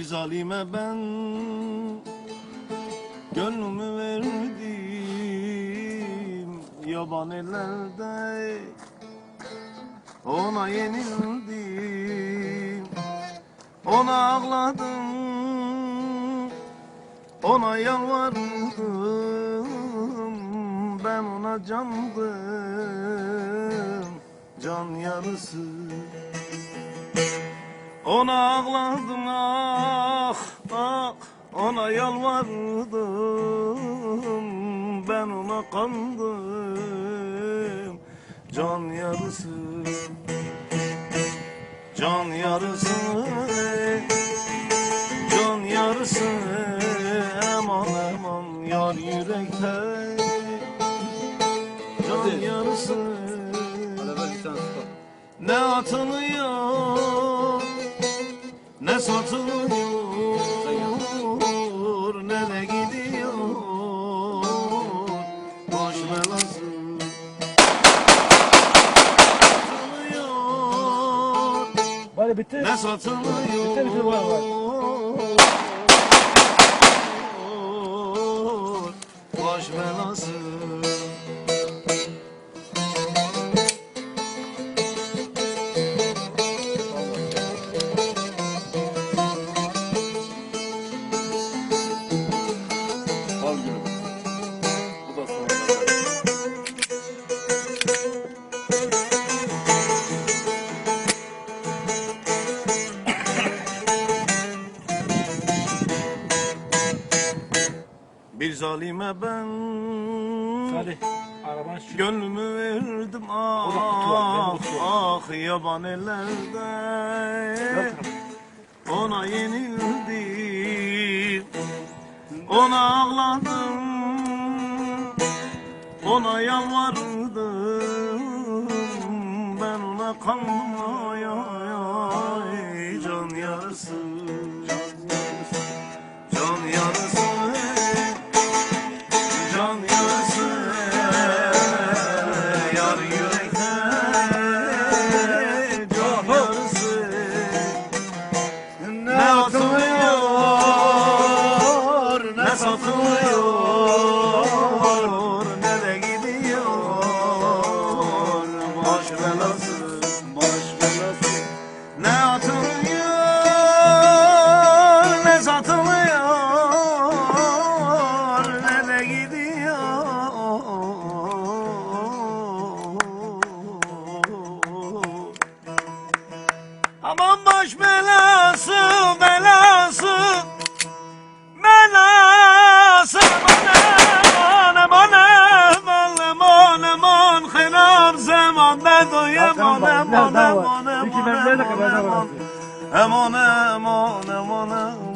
zalime ben Gönlümü verdim. Yaban ellerde Ona yenildim. Ona ağladım Ona yalvardım Ben ona candım Can yarısı ona ağladım ah ah Ona yalvardım. Ben ona kandım Can yarısı Can yarısı Can yarısı. Eman eman yar yürekte Can yarısı. Ne atılıyor Ne satılıyor Ne de gidiyor Boş belası Bari bitti. Ne satılıyor Bitti, bitti, var, var. Boş belası zalime ben Salih. Araban şu. Gönlümü verdim ah var, ah yaban ellerde Ona yenildim Ona ağladım Ona yalvardım Ben ona kandım ay ay ay Aman baş belası belası. Belası aman aman aman aman aman Hilaf zamanda doyam aman aman aman aman aman. Aman aman aman aman.